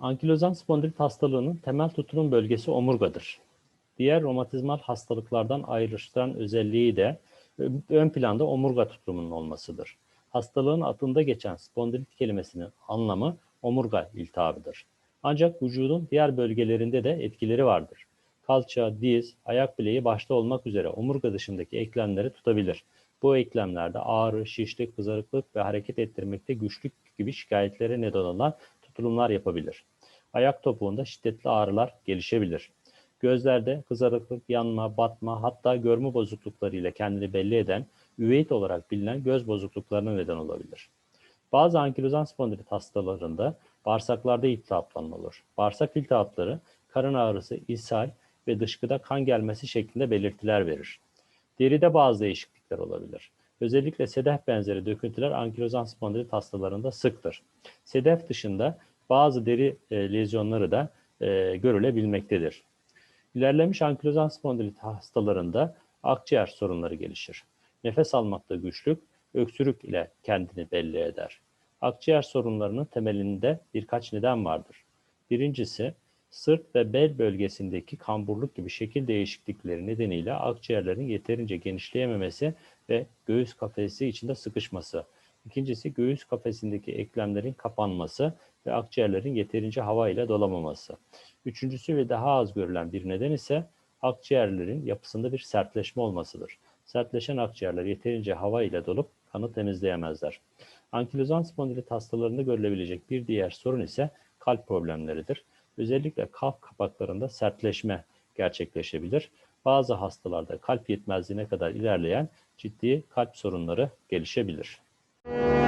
Ankilozan spondilit hastalığının temel tuturum bölgesi omurgadır. Diğer romatizmal hastalıklardan ayrıştıran özelliği de ön planda omurga tutumunun olmasıdır. Hastalığın adında geçen spondilit kelimesinin anlamı omurga iltihabıdır. Ancak vücudun diğer bölgelerinde de etkileri vardır. Kalça, diz, ayak bileği başta olmak üzere omurga dışındaki eklemleri tutabilir. Bu eklemlerde ağrı, şişlik, kızarıklık ve hareket ettirmekte güçlük gibi şikayetlere neden olan tutulumlar yapabilir. Ayak topuğunda şiddetli ağrılar gelişebilir. Gözlerde kızarıklık, yanma, batma hatta görme bozuklukları ile kendini belli eden üveit olarak bilinen göz bozukluklarına neden olabilir. Bazı ankilozan spondilit hastalarında bağırsaklarda iltihaplanma olur. Bağırsak iltihapları karın ağrısı, ishal ve dışkıda kan gelmesi şeklinde belirtiler verir. Deride bazı değişiklikler olabilir. Özellikle sedef benzeri döküntüler ankilozan spondilit hastalarında sıktır. Sedef dışında bazı deri e, lezyonları da e, görülebilmektedir. İlerlemiş ankilozan spondilit hastalarında akciğer sorunları gelişir. Nefes almakta güçlük, öksürük ile kendini belli eder. Akciğer sorunlarının temelinde birkaç neden vardır. Birincisi, sırt ve bel bölgesindeki kamburluk gibi şekil değişiklikleri nedeniyle akciğerlerin yeterince genişleyememesi ve göğüs kafesi içinde sıkışması. İkincisi göğüs kafesindeki eklemlerin kapanması ve akciğerlerin yeterince hava ile dolamaması. Üçüncüsü ve daha az görülen bir neden ise akciğerlerin yapısında bir sertleşme olmasıdır. Sertleşen akciğerler yeterince hava ile dolup kanı temizleyemezler. Ankilozan spondilit hastalarında görülebilecek bir diğer sorun ise kalp problemleridir. Özellikle kalp kapaklarında sertleşme gerçekleşebilir. Bazı hastalarda kalp yetmezliğine kadar ilerleyen ciddi kalp sorunları gelişebilir. you